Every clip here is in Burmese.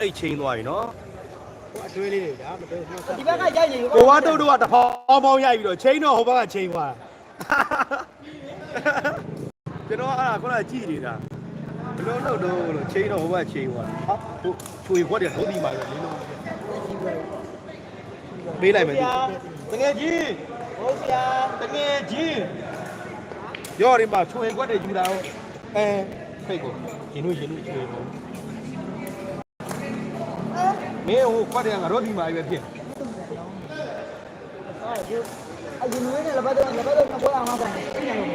အိတ်ချင်းသွားပြီနော်အတွဲလေးတွေဒါမတော်ဘူးဒီဘက်ကရိုက်နေကိုဝါတုတ်တို့ကတဖောင်းပေါင်းရိုက်ပြီးတော့ချင်းတော့ဟိုဘက်ကချင်းသွားကျွန်တော်အဲ့ဒါခုနကကြည့်နေတာဘယ်လိုလုပ်တော့လို့ချင်းတော့ဟိုဘက်ချင်းသွားဟာဟိုချွေခွက်တယ်ဟုတ်ဒီမှာပဲလင်းတော့ပေးလိုက်မယ်သူတကယ်ကြီးဟုတ်ဆရာတကယ်ကြီးရောဒီမှာချွေခွက်တယ်ယူတာဟုတ်အဲဖိတ်ကိုရင်တို့ရင်တို့ချွေပေါ့ မင်းဟိုခွက်တယ်ကတော့ဒီမှာပဲဖြစ်အရင်ဝင်းနဲ့လပတ်တော့လပတ်တော့မပေါ်အောင်ပါနဲ့ညံလို့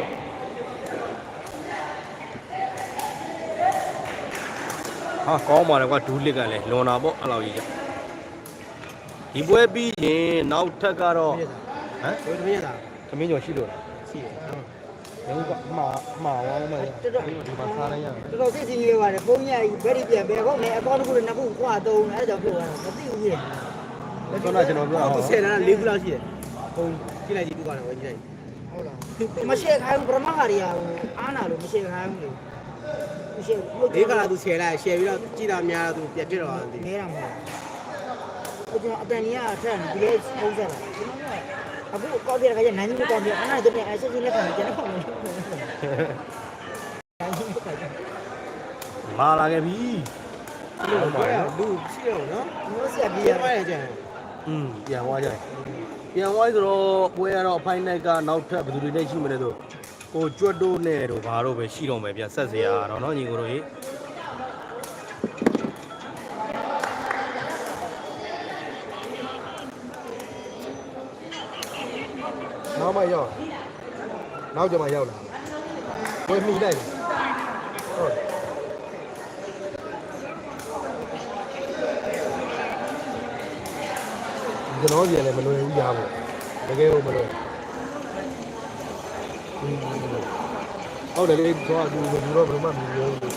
ဟာကောင်းပါလေကွာဒူးလစ်ကလည်းလွန်တာပေါ့အဲ့လိုကြီးဒီပွဲပြီးရင်နောက်ထပ်ကတော့ဟမ်ဘယ်တမင်းရတာသမင်းကျော်ရှိလို့လားရှိတယ် ဟုတ်ဘယ်ကမှာမှာဝါမမဒီမှာစားရရတော်တော်သိစီလေးပါတယ်ပုံညာကြီးဘယ်ဒီပြန်ဘယ်ဟုတ်လဲအကောင့်တစ်ခုနဲ့နှစ်ခုခွာသုံးအဲဒါကြောင့်ပြောတာမသိဘူးကြီးခုနကျွန်တော်ပြောတာသူဟောဆယ်တန်းလေးခုလောက်ရှိတယ်ဟုတ်ကြည့်လိုက်ကြည့်ပြီးသွားတယ်ဝင်ကြည့်လိုက်ဟုတ်လားမရှိခိုင်းဘူးပရမဟာရီယာအားနာလို့မရှိခိုင်းဘူးလေမရှိဘူးလေးခါလာသူဆယ်လိုက်ရှယ်ပြီးတော့ကြည့်တာများတော့သူပြက်ပြစ်တော့တယ်နေရမှာကျွန်တော်အတန်ကြီးအထက်ဒီလေးပုံစံလား အခုကောက်ပြရခါကျနိုင်ကြီးကောက်ပြအဲ့ဒါတည်းအဲ့ဆက်စစ်လက်ခံကျွန်တော်နိုင်ကြီးကောက်ပြ မာလာခဲ့ပြီ ဟုတ်ပါရဲ့လူရှိတော့နော် မျိုးဆက် ပြ ပြီးရ က်သွားရဲ့ကြံ อืมပြန်သွားကြတယ်ပြန်သွားဆိုတော့ပွဲရတော့ဖိုင်နယ်ကနောက်ထပ်ဘယ်သူတွေနဲ့ရှိမလဲဆိုကိုကျွတ်တို့နဲ့တော့ဘာတော့ပဲရှိတော့မယ်ပြန်ဆက်စရာတော့เนาะညီကိုတို့ကြီး နောက်မှရောက်နောက်ကြမှာရောက်လာဝယ်မိလိုက်ဟုတ်ကျွန်တော်ကြီးလည်းမလွယ်ဘူးရပါဘူးတကယ်လို့မလွယ်ဟုတ်တယ်လေဆိုတော့ဒီလိုတော့ဘယ်မှမပြောဘူး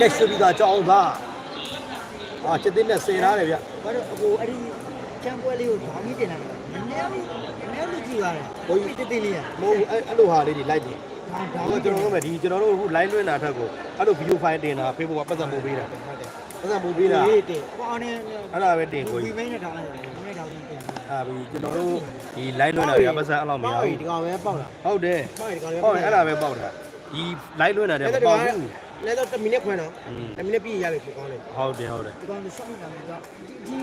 ကက်ရွှေပြီးသားကြောင်းသားအာချက်သိနဲ့ဆင်ထားတယ်ဗျ ဘာလို့အခုအဲ့ဒီချမ်းပွဲလေးကိုဘာမှမတင်နိုင်ဘူးနည်းနည်းလေးနည်းနည်းလေးကြည့်ရတယ်ဘိုးကြီးတိတိလေးရမဟုတ်ဘူးအဲ့အဲ့လိုဟာလေးတွေလိုက်တယ်ဟာဒါဟိုကျွန်တော်တို့ကဒီကျွန်တော်တို့အခု line လွှင့်တာထက်ကိုအဲ့လို video file တင်တာ Facebook ကပတ်သက်ပို့ပေးတာဟုတ်တယ်ပတ်သက်ပို့ပေးတာလေးတင်ဟောင်းနေအဲ့ဒါပဲတင်ကိုဒီကြီးမင်းနဲ့တောင်းတယ်ဒီမင်းတောင်းတင်အာပြီကျွန်တော်တို့ဒီ line လွှင့်တာတွေကပတ်သက်အဲ့လောက်မရဟုတ်ပြီဘူးဒီကောင်ပဲပေါက်လာဟုတ်တယ်ပေါက်ပြီဒီကောင်လည်းဟုတ်တယ်အဲ့ဒါပဲပေါက်တာဒီ line လွှင့်တာတွေမပေါက်ဘူး လဲတော့1မိနစ်ခွဲတော့อืม1မိနစ်ပြီးရပြီဒီကောင်လေးဟုတ်တယ်ဟုတ်တယ်ဒီကောင်ရှောင်းနေတာကဒီ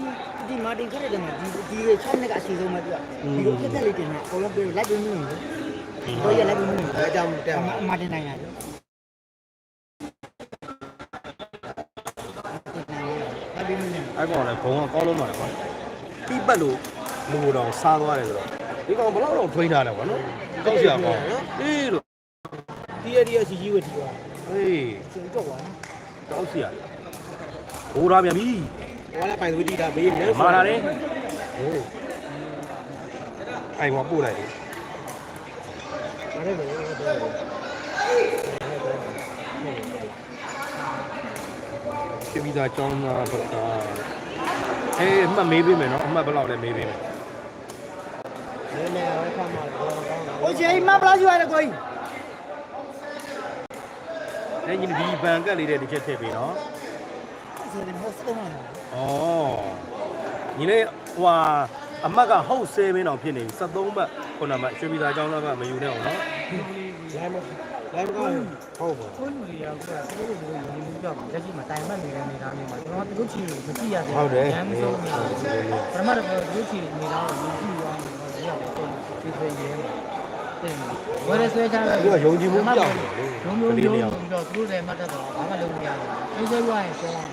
ဒီမာတင်ခရက်တယ်မှာဒီဒီ6နှစ်ကအစီဆုံးပဲပြဒီလိုဖြစ်တဲ့လေးတင်နေအကုန်လုံးပြေလိုက်ပြီးနေတယ်ဘိုးရလိုက်ပြီးနေအဲကြောင့်တက်ပါမာတင်နိုင်တာလိုက်ပြီးနေအဲ့ကောင်လည်းဘုံကကောင်းလုံးပါလေကွာတိပတ်လို့လူတော်စားသွားတယ်ဆိုတော့ဒီကောင်ဘယ်လောက်တော့ train ထားတယ်ကွာနော်ကောက်စရာကောင်းအေးလို့ဒီရဒီရစီကြီးဝတီပါ အေးစင်တော့ပါကောက်စရာဘိုးထားပြန်ပြီဟောလည်းပိုင်ဝတီတာမေးနေမာလာတယ်ဟိုးအိုင်ကပို့လိုက်တယ်မားတယ်မေးတယ်ပြပြီးသားကျောင်းသားဘက်ကအေးအမှတ်မေးပေးမယ်နော်အမှတ်ဘယ်လောက်လဲမေးပေးမယ်နည်းနည်းတော့ခါမှာတော့ကောင်းတာဟိုချိန်မဘလားရှိရတယ်ကိုကြီး အဲ့ညီဒီဘန်ကတ်လေးတဲ့တစ်ချက်ထည့်ပေးနော်ဆိုရင်ဟောစတော့မှာဩညီလေးဟိုဟာအမှတ်ကဟုတ်ဆဲမင်းအောင်ဖြစ်နေပြီ73ဘတ်ခုနမှရွှေပြည်သားကျောင်းသားကမယူနဲ့အောင်နော်လိုင်းမလိုင်းမကောင်းဟုတ်ပါကိုယ်လူတွေကကသူတို့တို့ရင်းနှီးကြပါလက်ရှိမှာတိုင်မှတ်နေတဲ့အနေအထားမျိုးမှာကျွန်တော်တို့ချီကိုမကြည့်ရသေးဟုတ်တယ်ရမ်းဆုံးနေတယ်ပထမတော့တို့ချီအနေထားကိုကြည့်ရအောင်တော့ရအောင်တော့ဒီဆိုရင်တင်ဝယ်ရဆွဲချတယ်သူကယုံကြည်မှုပြောင်းတယ် လေလုံးလုံးလုံးပြီးတော့သူတို့လည်းမှတ်တတ်တော့ဘာမှလုပ်မရဘူးအေးစေးဝိုင်းပြောင်း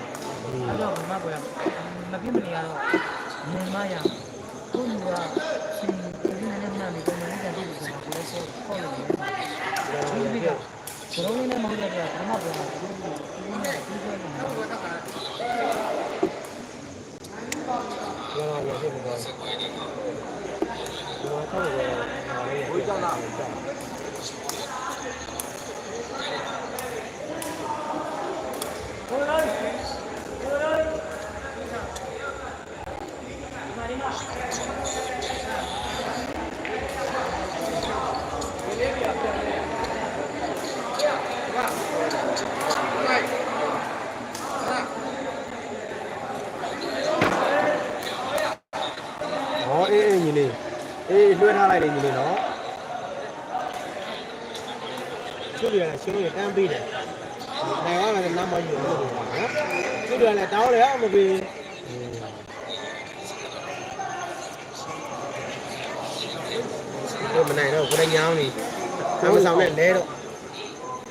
အဲ့တော့ဘာမှပွဲမပြစ်မနေရတော့မြင်မရကိုလူကရှင်ဒီနေ့နဲ့မှလည်းပုံမှန်ကြည့်လို့ဆိုတော့ဆိုခေါ်လို့ဒီပြီးတော့ဘလုံးလေးနဲ့မဟုတ်တဲ့ကဘာမှပြောမှာဒီလိုဒီလိုဒီလိုနေတော့ကျွန်တော်ရဖြစ်နေတော့ကျွန်တော်ထောက်ရတော့ဘိုးကြောင့်လား လိုက်တယ်ညီလေးနော် သူတွေကလည်းရှင်တို့တန်းပေးတယ်နိုင်ရမယ်နောက်မှယူလို့နော်သူတွေကလည်းတောင်းတယ်မပေး ဘူးမနိုင်တော့ကိုယ်ညောင်းနေဆောင်းဆောင်နဲ့လဲတော့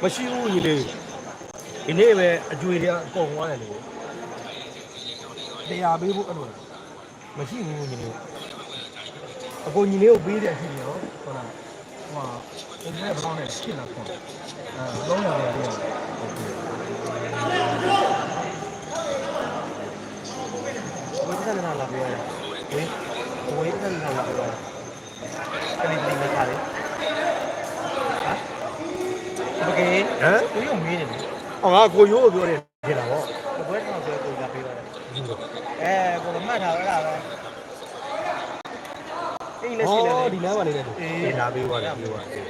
မရှိဘူးညီလေးဒီနေ့ပဲအကျွေတွေအကုန်သွားတယ်လေတရားပေးဖို့အဲ့လိုလားမရှိဘူးညီလေးအကိုညီလေးကိုပေးတဲ့အချိန်ရောဟုတ်လားဟိုဟိုမဲ့ဘောင်းနဲ့ရှင်းလာပေါ့အဲလုံးရတယ်လေဟုတ်ကဲ့ ဝိသနာလာပြောတယ်ဟင်ဝိသနာလာပြောတယ်ကလေးလေးမထားလေဟာဘယ်ကေဟမ်ကိုရုံမေးနေတယ်အော်ငါကိုရိုးကိုပြောတယ်ဖြစ်တာပေါ့ဘယ်တော့ဆိုကိုကပေးပါတယ်အဲကိုမှတ်ထားအဲ့ဒါပဲအင်္ဂလိပ်ဟောလေးဒီလမ်းမှာနေတယ်သူအေးအေးလာပေးသွားတယ်ပေးသွားတယ်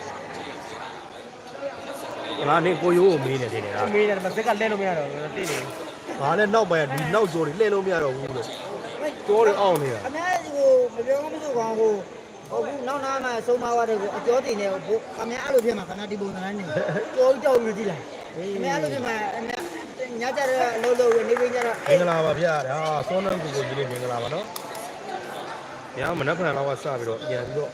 ငါနေကိုရိုးကိုမေးနေတယ်နေတာမေးတယ်မစက်ကလဲလို့မရတော့ဘူးတိနေငါလည်းနောက်ပိုင်းဒီနောက်ကျော်တွေလှည့်လို့မရတော့ဘူးလို့ ကျော်တွေအောင့်နေတာအများကြီးကိုမပြောမဆိုကောင်းကိုဟုတ်ဘူးနောက်နာမှဆုံးမသွားတယ်ကိုအကျော်တင်နေဘို့အများအဲ့လိုဖြစ်မှာခဏဒီပုံစံနဲ့ကြောကြောက်နေကြည့်လိုက်အများအဲ့လိုဖြစ်မှာအများညကြတော့အလုပ်လုပ်နေပြီးကြတော့မင်္ဂလာပါဗျာဒါစောနန်းကိုကိုကြီးလေးမင်္ဂလာပါနော်ညမနက်ဖြန်လောက်ကစပြီးတော့ပြန်ပြီးတော့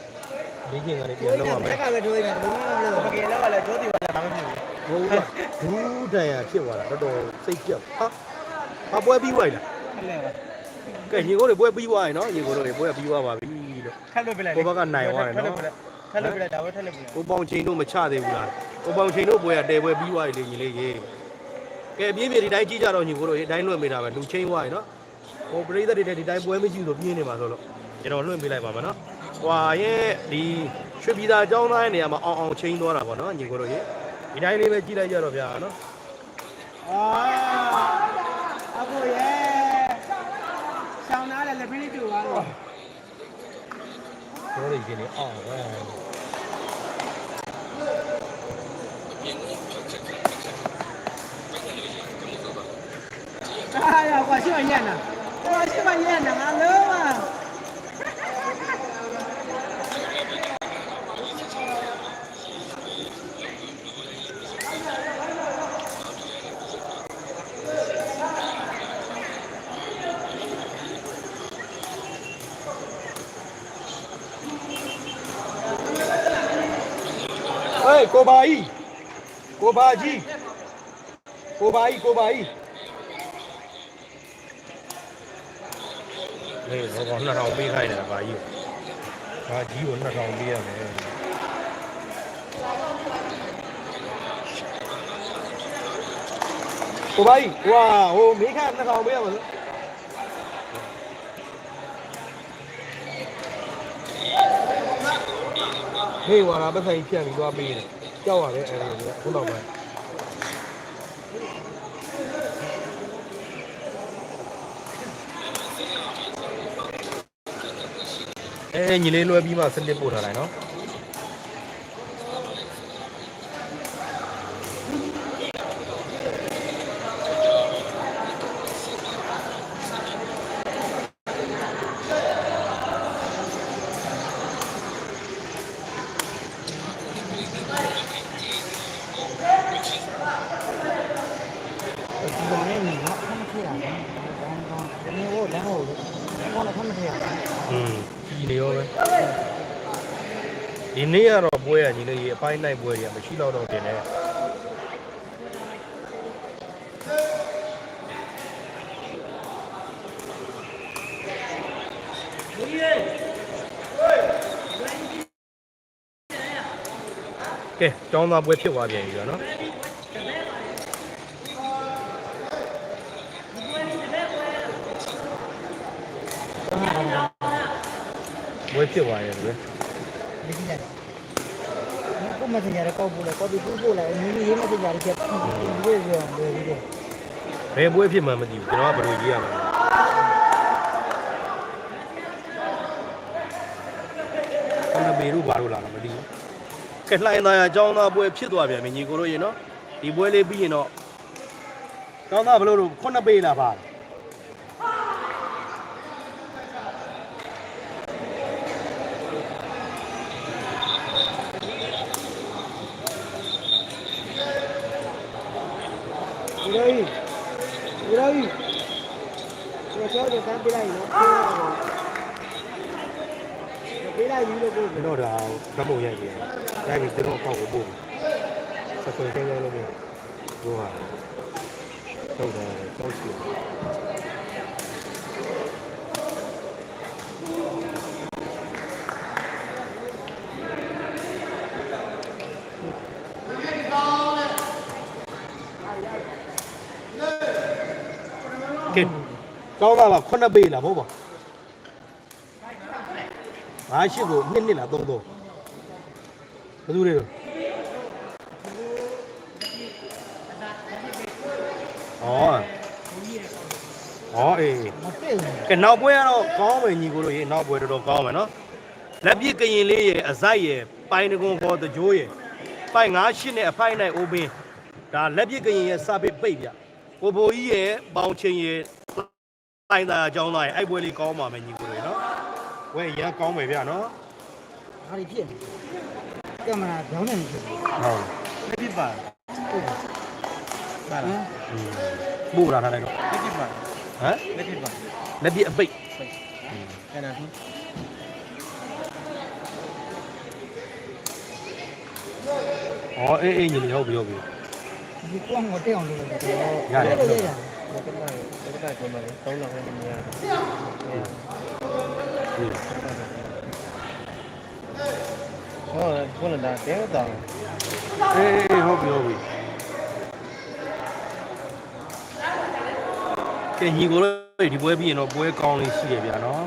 ဒီကျင်ကနေပြန်လောက်ပါမယ်ကပဲထိုးနေတယ်ဘုံမလို့ဘယ်ကေလောက်ကလည်းဂျိုးတီပါတာမဖြစ်ဘူးဘုံကဘူးတန်ရဖြစ်သွားတာတော်တော်စိတ်ပြတ်ဟာဟာပွဲပြီးသွားပြီလားခက်လဲပါ ကဲညီကိုတွေပွဲပြီးသွားပြီနော်ညီကိုတို့တွေပွဲပြီးသွားပါပြီလို့ခက်လို့ပြလိုက်ခက်လို့ပြလိုက်ဒါပဲထက်လို့ပြလိုက်ကိုပေါင်ချိန်တို့မချသေးဘူးလားကိုပေါင်ချိန်တို့ပွဲကတဲပွဲပြီးသွားပြီလေညီလေးရေကဲပြင်းပြဒီတိုင်းကြီးကြတော့ညီကိုတို့ဒီတိုင်းလွှင့်ပေးတာပဲလူချင်းသွားပြီနော်ဟိုပရိသတ်တွေလည်းဒီတိုင်းပွဲမကြည့်လို့ပြင်းနေမှာဆိုလို့ကျွန်တော်လွှင့်ပေးလိုက်ပါမယ်နော်ဟွာရဲ့ဒီရွှေပြည်သာအကြောင်းသားရဲ့နေရာမှာအောင်အောင်ချင်းသွားတာပေါ့နော်ညီကိုတို့ရေဒီတိုင်းလေးပဲကြည့်လိုက်ကြတော့ဗျာနော်အာအခုရဲ့ 我得给你熬完。哎呀，我喜欢烟呐，我喜欢烟呐，冷吗？ ဟေးကိုပါကြီးကိုပါကြီးကိုပါကြီးကိုပါကြီးဟေးတော့2000ပေးခိုင်းတယ်ပါကြီးပါကြီးကို2000ပေးရမယ်ကိုပါကြီးဟွာဟိုမိခ2000ပေးရမှာ ဟေးဟွာလာပတ်ဆိုင်ဖြတ်ပြီးသွားပေးတယ်ကြောက်ရတယ်အဲ့ဒါကခုနောက်ပိုင်းအဲညီလေးလွှဲပြီးမှစနစ်ပို့ထားလိုက်နော်อืมဒီနေရောပဲဒီနေ့ကတော့ ပွဲရညီလေးရေအပိုင်းနိုင်ပွဲတွေကမရှိတော့တော့တင်တယ်ကဲကျောင်းသားပွဲဖြစ်သွားပြန်ပြီဆိုတော့နော်ပွဲဖြစ်သွားရဲ့ကွယ်ဒီကြည့်လို က်ကိုမစင်ရတဲ့ကောက်ပို့လိုက်ကော်ပီပို့ပို့လိုက်မင်းရေးမစင်ရတဲ့ချက်ဒီလိုပြောလွယ်ပြီးတယ်ဘယ်ပွဲဖြစ်မှန်းမသိဘူးကျွန်တော်ကဘယ်လိုကြီးရမှာလဲခဏဘေတို့ဘာလို့လာတာမသိဘူးကဲလှိုင်းသားရအကြောင်းသားပွဲဖြစ်သွားပြန်ပြီညီကိုတို့ရေနော်ဒီပွဲလေးပြီးရင်တော့အကြောင်းသားဘယ်လိုလို့ခုနှစ်ပေးလာပါလဲ ရိုကြီးဒီရိုကြီးဒီ ကျော်တော့ကမ်းပြလိုက်နော်ပေးလိုက်ယူလို့ကိုကျွန်တော်ဒါဓာတ်ပုံရိုက်ကြည့်ရိုက်ပြီးကျွန်တော်အောက်ကိုပို့စကွယ်ချင်းချင်းလို့ပြောဟိုဟာတော့တယ်တော့ရှိ ကောင်းပါပါခုနှစ်ပေလားမဟုတ်ပါငါရှိကိုနှစ်နှစ်လားသုံးသုံးဘယ်သူတွေတော့ဩဩအေးမသိဘူးကဲနောက်ပွဲကတော့ကောင်းမယ်ညီကိုတို့ရေနောက်ပွဲတော်တော်ကောင်းမယ်နော်လက်ပြစ်ကရင်လေးရဲ့အစိုက်ရဲ့ပိုင်တကွန်ခေါ်တကြိုးရဲ့ပိုင်9ရှစ်နဲ့အဖိုက်နိုင်အိုးပင်းဒါလက်ပြစ်ကရင်ရဲ့စာပစ်ပိတ်ပြကိုဘိုကြီးရဲ့ပေါင်ချင်းရဲ့ တိုင်သာအကြောင်းသားရဲ့အဲ့ပွဲလေးကောင်းပါမယ်ညီကိုတို့ရေနော်ဝဲရမ်းကောင်းမယ်ဗျနော်ဘာတွေဖြစ်လဲကင်မရာကြောင်းနေနေဖြစ်တယ်ဟုတ်လက်ပြပါဟုတ်ပါပါဟမ်လားပို့လာထားတယ်တော့လက်ပြပါဟမ်လက်ပြပါလက်ပြစ်အပိတ်ကျန်တာသူဩအေးအေးညီလေးဟုတ်ပြီဟုတ်ပြီဒီကွန်ကိုတက်အောင်လုပ်လို့ရတယ်ရတယ်ရတယ် လက်ကလိုက်လက်ကလိုက်ပုံမှန်3လောက်ပဲနေရတယ်ဟောခုနကတဲတောင်အေးအေးဟုတ်ပြီဟုတ်ပြီကဲညီကိုတို့ဒီပွဲပြီးရင်တော့ပွဲကောင်းလေးရှိရဗျာနော်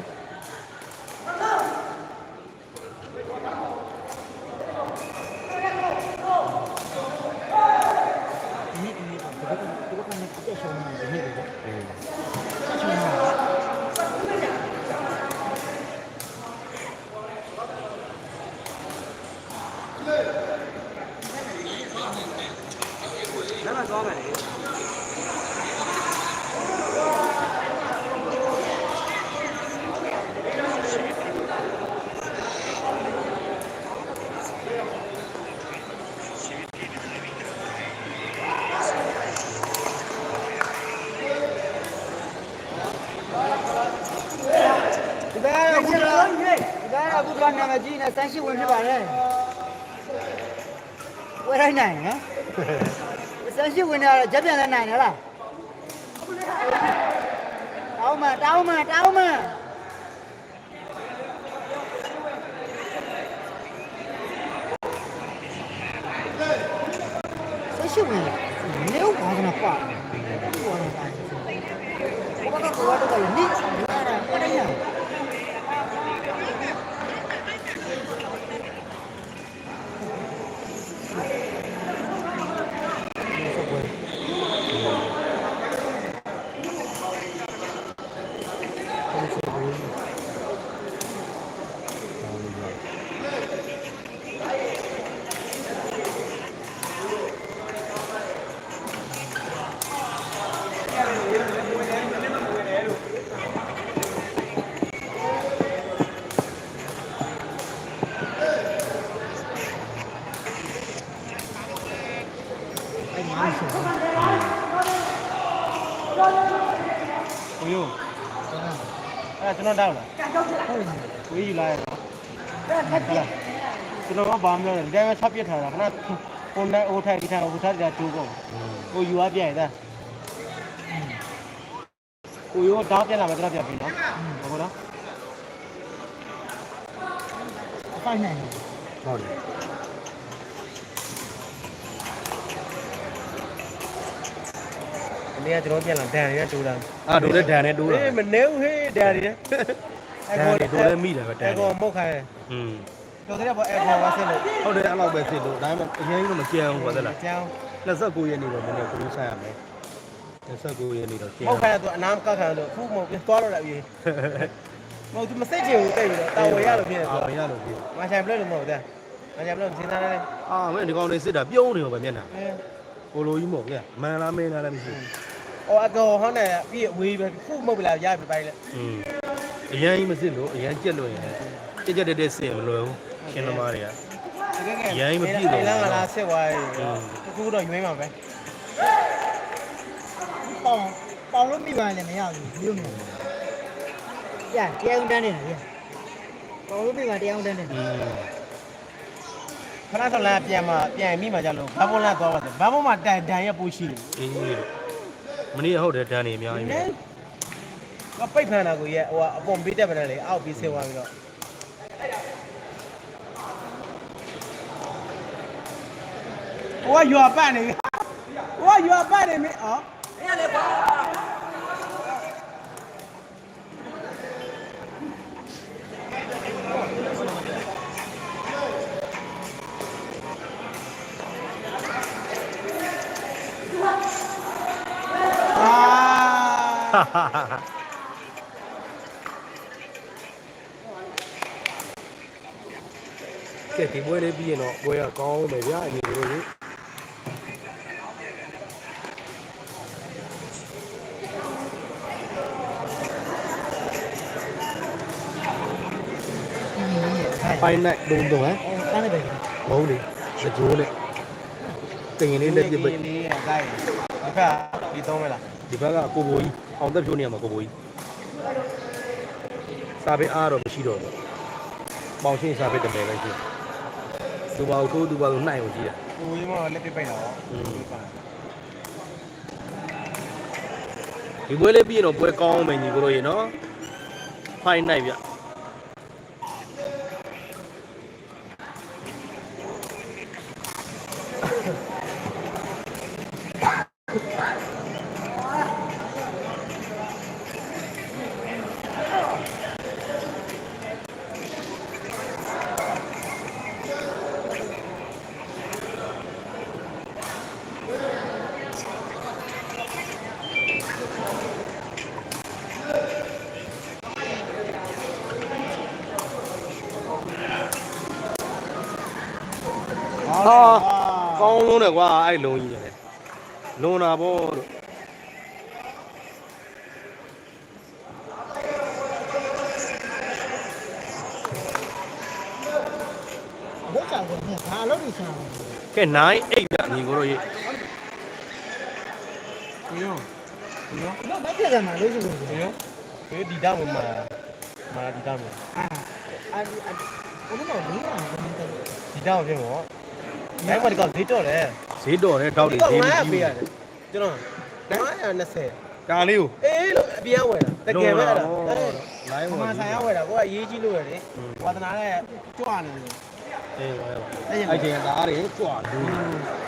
ဒီနေ့ဒီနေ့ဒီကဒီကကနေတက်ရှုံးနေတယ်ဒီနေ့ကရှုံးနေ ဒီကရအခုတော့ဒီကရအခုတော့နာမည်ကြီးနဲ့ဆန်းရှိဝင်ဖြစ်ပါတယ် ဝယ်လိုက်နိုင်နော်ဆန်းရှိဝင်တော့ဂျက်ပြန်လည်းနိုင်တယ်လားတောင်းမတောင်းမတောင်းမဆန်းရှိဝင်နေဦးဘာကနာပါဘာကနာပါဘာကကောတော့လည်းနိဘာရပရိယာ အဲ့ဒီမရှိဘူး ကိုယိုအဲ့ကျွန်တော်တောက်လား ဟုတ်တယ် ဝေးယူလာရအောင်ကျွန်တော်က ဘာမှမပြောတယ်ဒီတိုင်းပဲဆက်ပြစ်ထားတာခဏပုံနဲ့အိုးထိုက်ဒီထိုင်ဟိုထားကြတူကုန်ကိုယူအားပြရင်သားကိုယိုတောက်ပြန်လာမယ်ကျွန်တော်ပြန်ပြီနော်ဟုတ်နော်အဖိုင်နိုင်တယ်ဟုတ်တယ်ဒီနေ့ကကျွန်တော်ပြန်လာဒန်ရတူတာအာတို့လည်းဒဏ်နဲ့တိုးတာအေးမနေဘူးဟေးဒန်ရဒဏ်နဲ့တိုးလည်းမိတယ်ပဲဒဏ်အဲ့နဲ့ကောမုတ်ခိုင်းอืม တော်တယ်ပေါ့အဲ့ကောဝါဆက်လို့ဟုတ်တယ်အဲ့လောက်ပဲဖြစ်လို့ဒါပေမဲ့အရင်ကမကြံဘူးပါတယ်လားကျောင်း29ရက်နေ့တော့မနေ့ကလူဆိုင်ရမယ်29ရက်နေ့တော့ကျန်မုတ်ခိုင်းတော့အနာမကခံလို့ခုမုတ်ပြန်သွားတော့လည်းပြေမဟုတ်သူမစိတ်ချင်ဘူးတိတ်ပြီးတော့တာဝယ်ရလို့ဖြစ်နေအာဆိုမရလို့ပြီမဆိုင်ပလက်လို့မဟုတ်တဲ့မဆိုင်ပလက်စဉ်းစားတယ်အာမင်းဒီကောင်လေးစစ်တာပြုံးနေတော့ပဲမျက်နှာအဲကိုလိုကြီးမဟုတ်ဗျာမန်လားမင်းလားလည်းမရှိဘူးအော်အကောဟောင်းနေပြီးဝေးပဲခုမုတ်ပလာရပြီပိုင်းလေอืมအရင်ကြီးမစစ်လို့အရင်ကြက်လို့ရင်ကြက်ကြက်တက်တက်စစ်ရင်မလွယ်ဘူး ရှင်းသမားတွေက လမ်းကလာဆက်သွားပြီတကူတော့ရွေးမှာပဲ ပေါင်ပေါင်လို့မိပါလည်းမရဘူးဒီလိုမျိုးရတရားဦးတန်းနေတာရပေါင်လို့မိပါတရားဦးတန်းနေ อืม ခဏတော့လာပြန်มาပြန်မိมาကြလို့ဘာဘုံလာသွားပါတယ်ဘာဘုံမှာတန်တန်ရပိုးရှိတယ် အေးလို့မနေ့ကဟုတ်တယ်တန်းနေအများကြီးပဲ ကပိတ်ဖန်တာကိုရဲ့ဟိုအပုံပေးတက်ပတယ်လေအောက်ပြီးဆင်းသွားပြီးတော့ ဟိုကရွာပတ်နေပြီဟိုကရွာပတ်နေပြီအော်ကဲဒီပွဲလေးပြီးရင်တော့ပွဲကကောင်းမယ်ဗျာအရ င်ကလို့လေဖိုင်နိုင်ဒုံဒုံဟမ်တန်းနေပဲမဟုတ်လေစကြိုးနဲ့တင်ရင်လေးလက်ပြပလေးရကိုင်းဒီကဒီတော့မလားဒီဘက်ကကိုဘိုးကြီးအောင်သက်ဖြိုးနေရမှာကိုဘိုးကြီးစာပေအားတော့မရှိတော့ဘူးပေါင်ရှင်းစာပေတမယ်ပဲရှိသူပါကိုသူပါကိုနှိုက်အောင်ကြည့်တာကိုကြီးမလက်ပြပိတ်လာတော့ဒီပွဲလေးပြီးရင်တော့ပွဲကောင်းမယ်ညီကိုတို့ရေနော်ဖိုင်နိုင်ဗျ ဟာကောင်းလုံးတယ်ကွာ အဲ့လုံးကြီးတယ်လွန်တာပေါ့လို့ဘုတ်ချောင်းကဘာလို့ဒီချောင်းကဲ9 8ဗျညီကိုတို့ရေဒီရောဒီရောတော့မပြည့်တယ်မှာလို့ဆိုလို့ဒီရောဒီဒီတောင်းမှာမာဒီတောင်းမှာအာအာဘုမတော့လေးပါဘယ်လိုလဲဒီတောင်းပြင်ပေါ့ဒီမှာဒီကောင်ဈေးတော့တယ် ဈေးတော်တဲ့တောက်တွေဈေးမကြီးပေးဘူးရတယ်ကျွန်တော်920ကာလေးကိုအေးလို့အပြင်းဝယ်တာတကယ်ပဲအဲ့ဒါလိုင်းအဝင်မှန်ဆိုင်ရဝယ်တာကိုကရေးကြီးလို့ရတယ်ဝါသနာနဲ့ကြွနေတယ်အေးဝဲအဲ့ချိန်ကအားတွေကြွလူ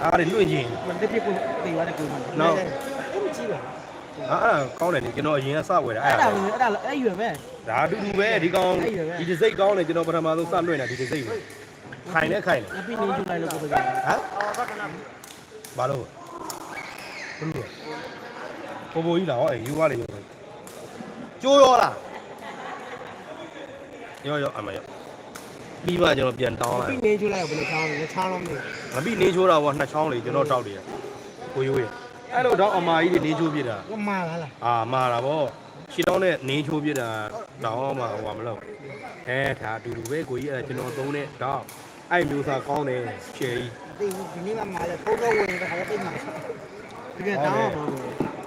အားတွေလွင့်ချင်းมันတစ်ပြစ်ကိုတေသွားတဲ့ကိုမှန်နော်အဲ့မကြည့်ပါဟာအဲ့ဒါကောင်းတယ်လေကျွန်တော်အရင်ကစဝယ်တာအဲ့အဲ့ဒါဒါအဲ့ဒါအဲ့ရွယ်ပဲဒါအတူတူပဲဒီကောင်ဒီတစ်စိတ်ကောင်းတယ်ကျွန်တော်ပထမဆုံးစလွင့်တာဒီတစ်စိတ်ပဲခိုင်နဲ့ခိုင်တယ်အပြင်းနေကျလိုက်လို့ကိုပဲဟမ် ဘာလို့ဘလို့ပိုပိုကြီးလာဟောအေးယူရလေယူကျိုးရောလားရောရောအမရောပြီးမှကျွန်တော်ပြန်တောင်းလိုက်ပြင်းနေကျလိုက်ဘယ်လိုချောင်းလဲချောင်းလုံးနေမပြီးနေချိုးတာပေါ့နှစ်ချောင်းလေကျွန်တော်တောက်တယ်ကိုရိုးရအဲ့လိုတော့အမာကြီးတွေနေချိုးပြတာကမာလာလားအာမာတာပေါ့ရှင်းတော့နဲ့နေချိုးပြတာတော့မှဟိုမလို့အဲဒါအတူတူပဲကိုကြီးအဲ့ကျွန်တော်သုံးတဲ့တော့အဲ့မျိုးစားကောင်းတယ်ရှယ်ကြီး ဒီဒီနေ့မှမာလဲဖုန်းတော့ဝင်တာခါတော့ပြမှာဒီကတောင်းပါဘူး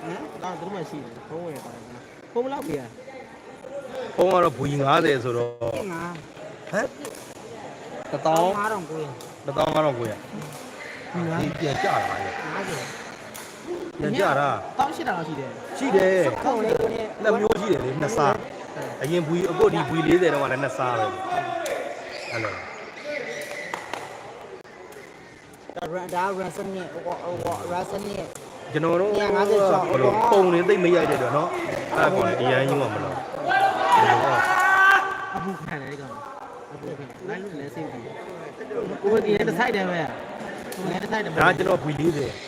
နော်ဒါတို့မှရှိတယ်ဖုံးဝယ်ပါတယ်ဖုံးဘလောက်ပြရဖုန်းကတော့ဘူ90ဆိုတော့ငါဟမ်တတောင်းအားတော့ကိုရတတောင်းကတော့ကိုရဒီပြန်ကြတာလေ50ပြန်ကြတာတောင်းရှိတာတော့ရှိတယ်ရှိတယ်ခုံလေးကိုနေနှစ်မျိုးရှိတယ်လေနှစ်စားအရင်ဘူအခုဒီဘူ40တော့ကလည်းနှစ်စားပဲအဲ့လို ဒါဒါရန်စနစ်ဟိုဟိုရန်စနစ် ကျွန်တော်တို့ 150ကျော် ဘယ်လိုပုံနေသိမ့်မရိုက်တဲ့တော့เนาะအဲ့ဒါကောလေဒီရိုင်းကြီးမှမလို့ဒီလိုတော့ အပူခံတယ်ကောင်အပူခံလိုက်လို့လည်းစိတ်ပြီးကိုယ်ဒီနဲ့တစ်ဆိုင်တယ်ပဲကိုယ်နဲ့တစ်ဆိုင်တယ် ဒါကျွန်တော်ဘူ40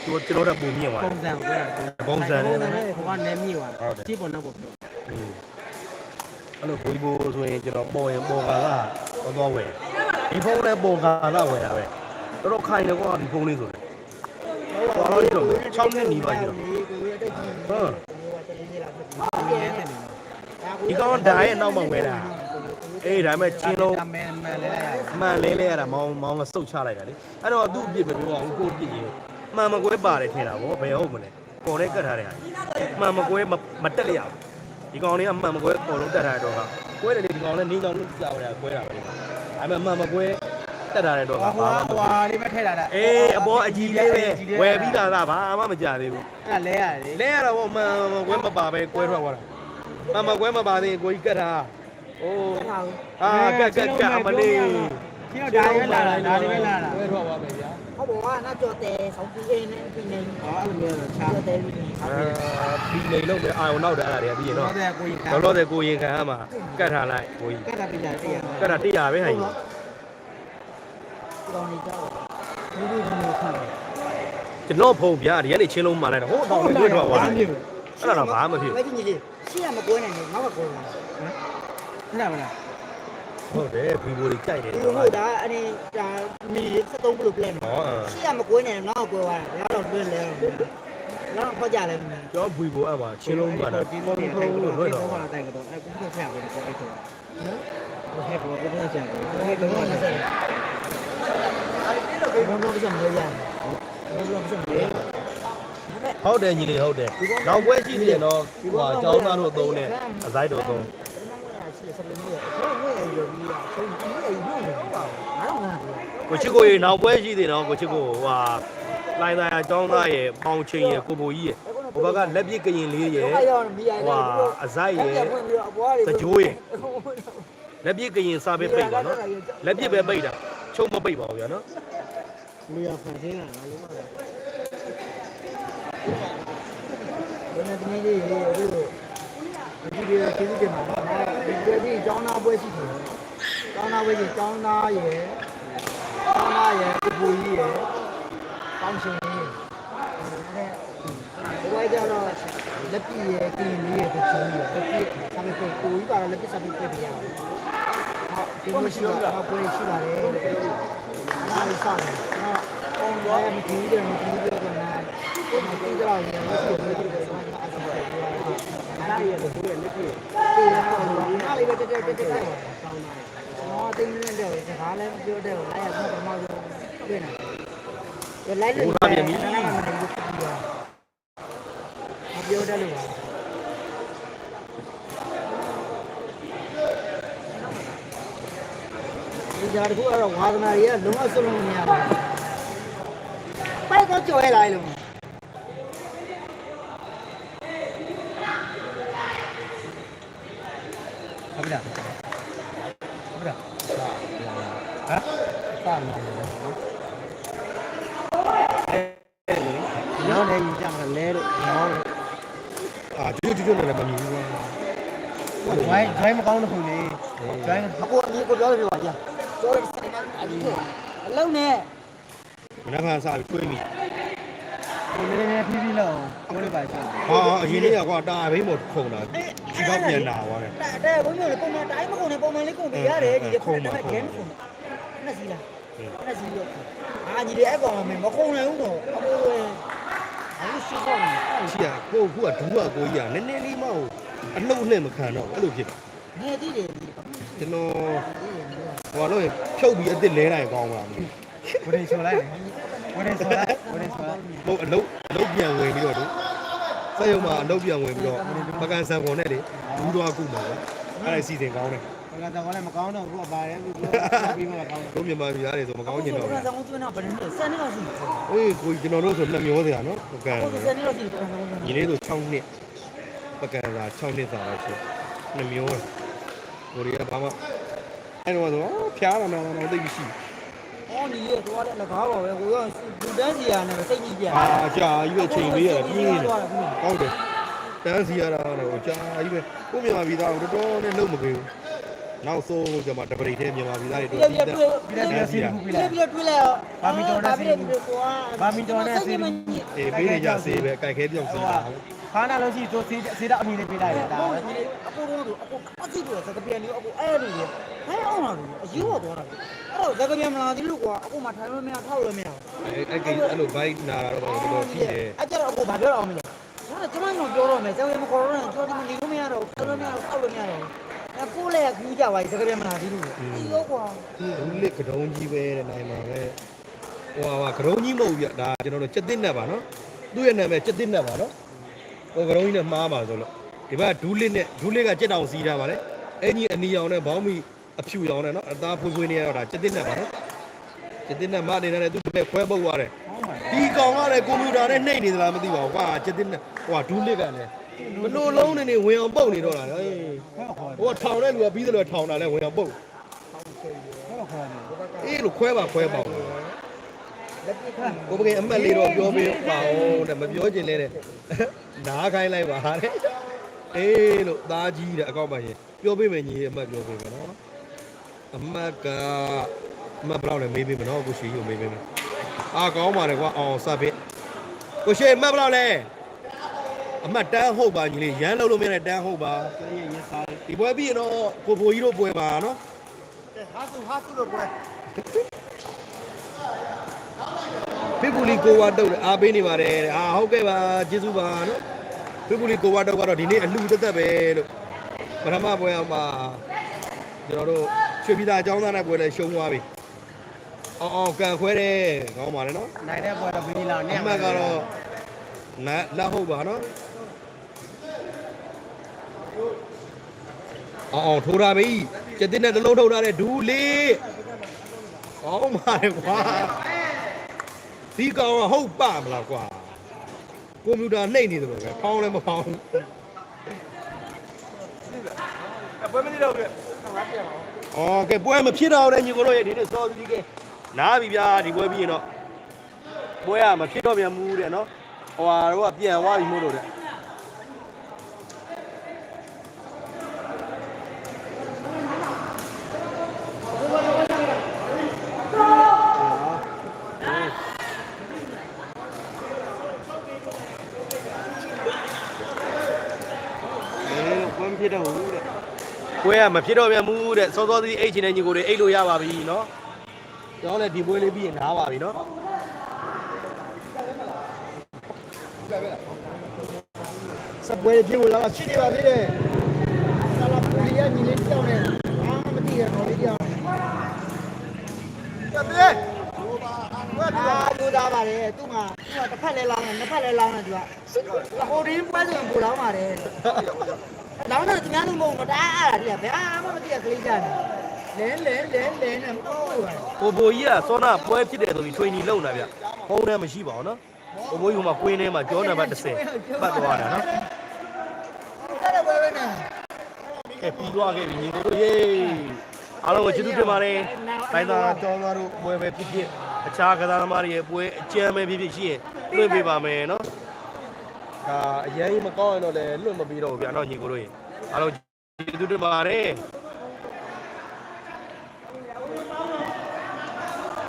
သူကျွန်တော်တို့ပုံမြင့်သွား ပုံစံကို ပုံစံနဲ့ ဟိုကနေမြည်သွားကြည့်ပေါ်တော့ပေါ့ အဲ့လိုဘူဘူဆိုရင်ကျွန်တော်ပေါ်ရင်ပေါ်ကာကတော့တော့ဝယ်ဒီဖုန်းလည်းပေါ်ကာကဝယ်တာပဲ တော်တော်ခိုင်တယ်ကွာဒီဖုန်းလေးဆိုတယ်ဟောတော့ဒီတော့6နှစ်နီးပါရှိတော့ကိုရတဲ့ကြီးဟုတ်ရဲတယ်ဒီကောင်ဓာတ်ရဲ့နောက်မှဝယ်တာအေးဒါပေမဲ့ချင်းလုံးမဲမဲလဲအမှန်လဲလဲရတာမောင်းမောင်းကစုတ်ချလိုက်တာလေအဲ့တော့သူ့အပြစ်ပဲပြောအောင်ကို့အပြစ်ကြီးမှန်မကွဲပါတယ်ထင်တာဗောဘယ်ဟုတ်မလဲပေါ်နဲ့ကတ်ထားတဲ့ဟာမှန်မကွဲမတက်လျက်ဒီကောင်လေးကမှန်မကွဲပေါ်လုံးတက်ထားတဲ့တော့ကကွဲတယ်လေဒီကောင်လေးနင်းကောင်လေးကြောက်ရကွဲတာပဲဒါပေမဲ့မှန်မကွဲ တက်ထားတဲ့တော့ကဟွာဘာမှမဟွာလေးပဲထည့်လာတာအေးအပေါ်အကြီးလေးပဲဝယ်ပြီးတာကဘာမှမကြသေးဘူးအဲ့လဲရတယ်လဲရတော့မှန်မကွဲမပါပဲကွဲထွက်သွားတာမှန်မကွဲမပါသေးကိုကြီးကတ်ထားအိုးအာကတ်ကတ်ကတ်အမလေးကျင်းတော့ဒါပဲလာတာဒါလေးပဲလာတာကွဲထွက်သွားပဲဗျာဟုတ်ပါကနာကြော်တယ်ဆောင်းပြီးနေပြီးနေဟောအဲ့လိုမျိုးချာကြော်တယ်ပြီးနေဟုတ်ပြီအာဒီနေလို့ပဲအာရုံနောက်တယ်အဲ့ဒါတွေပြီးရင်တော့တော့တဲ့ကိုကြီးကလောလောဆယ်ကိုရင်ခံရမှာကတ်ထားလိုက်ကိုကြီးကတ်တာပြကြတယ်ရကတ်တာ100ပဲဟိုင် ကောင်းနေတော့လူလူမျိုးခံတယ်ကျွန်တော်ဖုံဗျာဒီကနေချင်းလုံးမှလိုက်တော့ဟိုအတောင်လေးတွေ့ထွက်သွားတယ်အဲ့ဒါတော့ဘာမှမဖြစ်မကြီးကြီးရှေ့ကမကွဲနိုင်ဘူးနောက်ကကွဲတယ်ဟမ်ဟုတ်လားမလားဟုတ်တယ်ဘီဘိုတွေကြိုက်တယ်ဒီတော့လိုဒါအနေဒါမီ73ဘလို့ပြန်ဟောရှေ့ကမကွဲနိုင်ဘူးနောက်ကကွဲသွားတယ်ဒါတော့တွင်းလဲတော့ခေါ်ကြလဲမင်းကျွန်တော်ဘီဘိုအဲ့မှာချင်းလုံးမှတာဒီလိုလိုလို့လွတ်တော့တော့တိုင်ကတော့အဲ့ကုသဆက်ပဲကိုအဲ့တော့နော်ဟဲ့ဘောကုသဆက်ပဲဟဲ့တော့ဆက်တယ်အဲ့တော့ ဘယ်လိုဆက်မလဲရဘယ်လိုဆက်မလဲဟုတ်တယ်ညီလေးဟုတ်တယ်နောက်ပွဲကြည့်နေတော့ဟိုအကြောင်းသားတို့သုံးနဲ့အစိုက်တို့သုံးဆက်လို့ရတယ်ဘယ်လိုလဲရောပြီးတာဆုံးပြီးအဲ့ဒီဘယ်လိုပါဘာလို့လဲကိုချစ်ကိုရေနောက်ပွဲရှိသေးတော့ကိုချစ်ကိုဟိုဟာလိုင်းသားအကြောင်းသားရဲ့ပေါင်ချင်းရဲ့ကိုဘိုကြီးရဲ့ဟိုဘက်ကလက်ပြကရင်လေးရဲ့အဲ့ရောမီးရိုင်းဟိုဟာအစိုက်ရဲ့တကြိုးရဲ့လက်ပြကရင်စားပဲပိတ်ပါနော်လက်ပြပဲပိတ်တာချုပ်မပိတ်ပါဘူးဗျာနော် မီးရဖန်ဆင်းလာငါလုံးဝဘယ်နဲ့တမီးလေးရေအခုလိုဒီဒီကျေးဇူးတင်ပါတယ်ဒီဒီကျောင်းသားပွဲရှိတယ်ကျောင်းသားပွဲရှိကျောင်းသားရဲ့ကျောင်းသားရဲ့ပူပူကြီးရဲ့ကောင်းရှင်ကြီးဘဝကြတော့လက်ပြည့်ရဲ့ကင်းလေးရဲ့တချိုးရဲ့လက်ပြည့်ဆာမကိုကိုကြီးပါတော့လက်ပြည့်ဆာမကိုပြရအောင်ဟုတ်ဒီလိုရှိတော့ပွဲရှိပါတယ်လို့ပြောတယ်အားလေးစားတယ် နော်အောင်ရမကြည့်တယ်မကြည့်တယ်ကနာကိုမကြည့်ကြရရင်မရှိဘူးလို့ပြောတာအဲ့ဒါအားရတဲ့ကိုရဲ့လက်ပြည့်ပြေရတော့အားလေးပဲတက်တက်တက်တက်ဆောင်းတာတော့တင်းနေတဲ့စကားလည်းပြောတဲ့ကိုလိုက်ရတော့မှတော့ပြင်နေတယ်လိုက်လို့မပြောတယ်လို့ပါဒီကြားတခုအဲ့တော့ဝါသနာကြီးကလုံးဝစွန့်လို့မရဘူး ပိုက်တော့ကြော်ရလာလို့ဟုတ်ပြီလားဟုတ်ပြီလားဟမ်ပါမလို့နော်နေကြမှာလဲလို့နော်အာကျွတ်ကျွတ်လည်းမမြင် နဲ့မနက်ဖြန်စားပြီးတွေးမိဒီနည်းနည်းဖြည်းဖြည်းလောက်ကိုလေးပါချင်ဟာအရင်လေးကကွာတာဘိန်းမို့ခုံတာဒီတော့ပြန်လာသွားတယ်တဲ့ဘုန်းကြီးလည်းပုံမှန်တိုင်းမကုန်နဲ့ပုံမှန်လေးကုန်ပြရတယ်ဒီခုံမှာဂင်းခုံနှစ်စီလားနှစ်စီရောအာကြီးတဲ့အဲ့ကောင်မမကုန်နိုင်ဘူးတော့အမိုးဝင်အခုရှိတော့နေရှိရကိုခုကဒူးကကိုကြီးကနည်းနည်းလေးမှအလှုပ်နဲ့မခံတော့အဲ့လိုဖြစ်တာနေသေးတယ်ဒီကျွန်တော်ဟိုတော့ဖြုတ်ပြီးအစ်စ်လဲတိုင်းကောင်းပါဘူးဝရင်ဆိုလိုက် ဝရင်ဆိုလိုက်ဝရင်ဆိုလိုက်ဟိုအလုတ်အလုတ်ပြန်ဝင်ပြီးတော့တို့စက်ရုံမှာအလုတ်ပြန်ဝင်ပြီးတော့ပကံဆန်ပေါ်နဲ့လေဘူးတော့ကုမှာပေါ့အဲ့ဒါစီစဉ်ကောင်းတယ်ဘယ်ကတော့လည်းမကောင်းတော့ဘူးပါတယ်ဘူးပြောပြီးမှကောင်းတယ်တို့မြန်မာပြည်သားတွေဆိုမကောင်းကျင်တော့ဘယ်ဆောင်ကျွန်းတော့ဘယ်နဲ့ဆယ်နှစ်လောက်ရှိတယ်အေးကိုကျွန်တော်တို့ဆိုနှစ်မျောစရာနော်ပကံဟုတ်ဆယ်နှစ်လောက်ရှိတယ်ဘယ်ဆောင်ကျွန်းညီလေးဆို6နှစ်ပကံသာ6နှစ်သာတော့ရှိနှစ်မျောကိုရီးယားဘာမှအဲ့တော့ဆိုဖျားလာမှတော့သိပြီရှိ အော်ဒီရဲ့သွားတဲ့လကားပါပဲကိုကလူတန်းစီရနဲ့စိတ်ကြီးပြန်အာကြာကြီးပဲချိန်ပေးရတယ်ပြင်းနေသွားတယ်ခုကောင်းတယ်တန်းစီရတာတော့ကြာကြီးပဲကိုမြန်မာပြည်သားတော်တော်နဲ့လုံးမကြဘူးနောက်ဆုံးကျမှတပရိတ်ထဲမြန်မာပြည်သားတွေပြတော်ည့်ပြတော်ည့်တပြည့်န်းပြီးတော့စီးခုပြီးပြလိုည့်က်ပြည့်တွေးလိုက်အေးပေးနေကြစေပဲကြိုက်ခဲပြောက်စီတာခါနာလို့ရှိသူစေးစေးတော့အမီလေးပေးလိုက်တယ်ဒါအကိုတော့အကိုအစီတို့စကပြန်လေးအကိုအဲ့လိုလေဟဲ့အောင် လာလို့အယူတော့သွားတာအဲ့တော့စကပြန်မလာသေးလို့ကွာအကိုမှထိုင်လို့မရထောက်လို့မရအဲ့အဲ့ကိအဲ့လိုဘိုက်နာတာတော့တော်တော်ရှိတယ်အဲ့ကြတော့အကိုဘာပြောတော့မလဲကျွန်တော်ကျွန်တော်ပြောတော့မယ်ကျောင်းရမခေါ်တော့ကျွန်တော်ဒီမနေလို့မရတော့ထောက်လို့မရတော့ထောက်လို့မရတော့အကိုလည်းကူးကြပါစကပြန်မလာသေးလို့ဒီရောကွာဘူးလစ်ကတုံးကြီးပဲတဲ့နိုင်မှာပဲဟိုဟာကတုံးကြီးမဟုတ်ပြဒါကျွန်တော်တို့စက်တင်နဲ့ပါနော်သူ့ရဲ့နာမည်ကျက်တင်နဲ့ပါနော်ဟိုကရုံးကြီးနဲ့မှားပါဆိုလို့ဒီဘက်ဒူးလစ်နဲ့ဒူးလစ်ကကြက်တောင်စီးထားပါလေအင်ကြီးအနီရောင်နဲ့ဘောင်းမီ အဖြူရောင်နဲ့နော်အသားဖွေးဖွေးနေရတော့ဒါကျက်တင်နဲ့ပါနော်ကျက်တင်နဲ့မနေတဲ့သူ့ဘက်ခွဲပုတ်သွားတယ်ဒီကောင်ကလည်းကွန်ပျူတာနဲ့နှိပ်နေသလားမသိပါဘူးကွာကျက်တင်နဲ့ဟိုကဒူးလစ်ကလည်းဘလို့လုံးနေနေဝင်အောင်ပုတ်နေတော့တာဟေးဟိုကထောင်တဲ့လူကပြီးတယ်လို့ထောင်တာလဲဝင်အောင်ပုတ်အေးလို့ခွဲပါခွဲပါဦးကိုပကေအမှတ်လေးတော့ပြောပေးပါဦးတဲ့မပြောချင်လဲတဲ့နားခိုင်းလိုက်ပါတဲ့အေးလို့သားကြီးတဲ့အကောက်ပါရင်ပြောပေးမယ်ညီအမှတ်ပြောပေးမယ်နော် အမှတ်ကအမှတ်ဘယ်လောက်လဲမေးပေးမယ်နော်ကိုရှိကြီးကိုမေးပေးမယ်အာကောင်းပါတယ်ကွာအောင်စပ်ပေးကိုရှိအမှတ်ဘယ်လောက်လဲအမှတ်တန်းဟုတ်ပါညီလေးရမ်းလို့လို့မရတဲ့တန်းဟုတ်ပါဒီပွဲပြီးရင်တော့ကိုဖိုကြီးတို့ပွဲပါနော်ဟာစုဟာစုလို့ပွဲဖိပူလီကိုဝါတုတ်လည်းအားပေးနေပါတယ်တဲ့အာဟုတ်ကဲ့ပါကျေးဇူးပါနော်ဖိပူလီကိုဝါတုတ်ကတော့ဒီနေ့အလှသက်သက်ပဲလို့ပထမပွဲအောင်မှာကျွန်တော်တို့ ရွှေပြည်သားအကြောင်းသားနဲ့ပွဲလဲရှုံးသွားပြီအောင်အောင်ကန်ခွဲတယ်ကောင်းပါလေနော်နိုင်တဲ့ပွဲတော့ဘီလာအမှတ်ကတော့လက်လက်ဟုတ်ပါနော်အောင်အောင်ထိုးတာပြီကျက်တင်တဲ့တစ်လုံးထုတ်ထားတဲ့ဒူးလေးကောင်းပါလေကွာဒီကောင်ကဟုတ်ပါမလားကွာကွန်ပျူတာနှိပ်နေတယ်လို့ပဲဖောင်းလည်းမဖောင်းဘူးအပွဲမနေတော့ဘူး အော်ကဲပွဲမဖြစ်တော့တဲ့ညီကိုတို့ရဲ့ဒီနေ့စောသီးကဲနားပြီဗျာဒီပွဲပြီးရင်တော့ပွဲကမဖြစ်တော့ပြန်ဘူးတဲ့နော်ဟိုဟာတော့ပြန်သွားပြီမို့လို့တဲ့အဲပွဲမဖြစ်တော့ဘူးတဲ့ပွဲက မဖြစ်တော့ပြန်ဘူးတဲ့စောစောသီးအိတ်ချင်တဲ့ညီကိုတွေအိတ်လို့ရပါပြီနော်ကျွန်တော်လည်းဒီပွဲလေးပြီးရင်နားပါပြီနော်စပွဲပြေဝင်လာဖြစ်နေပါသေးတယ်ဆလာပူလီယာညီလေးတောင်းနေအာမသိရတော့လေးတောင်းနေကပြေဘယ်ပါအာယူသားပါတယ်သူ့မှာသူ့မှာတစ်ဖက်လဲလောင်းတယ်နှစ်ဖက်လဲလောင်းတယ်သူကဟိုဒီပွဲဆိုရင်ပူလောင်းပါတယ် လောင်းတယ်သူများလူမဟုတ်တော့တားအားရတယ်ဘယ်အားမှမသိရကလေးကြတယ်လဲလဲလဲလဲနဲ့ဟိုးပါကိုဘိုကြီးကစောနာပွဲဖြစ်တယ်ဆိုပြီးထွေနီလုံတာဗျဖုန်းထဲမရှိပါဘူးနော်ကိုဘိုကြီးကကွင်းထဲမှာကြောနံပါတ်30ပတ်သွားတာနော်အဲ့ဒါပဲပဲနဲ့ကဲပြီးသွားခဲ့ပြီညီကိုတို့ယေးအားလုံးကိုကျေးဇူးတင်ပါတယ်တိုင်းသားကျောင်းသားတို့ပွဲပဲဖြစ်ဖြစ်အခြားကစားသမားတွေရဲ့ပွဲအကျမ်းပဲဖြစ်ဖြစ်ရှိရင်လွှင့်ပေးပါမယ်နော် ဒါအရင်ကြီးမကောင်းရင်တော့လည်းလွှင့်မပေးတော့ဘူးဗျာနော်ညီကိုတို့ရေအားလုံးကျေးဇူးတင်ပါတယ်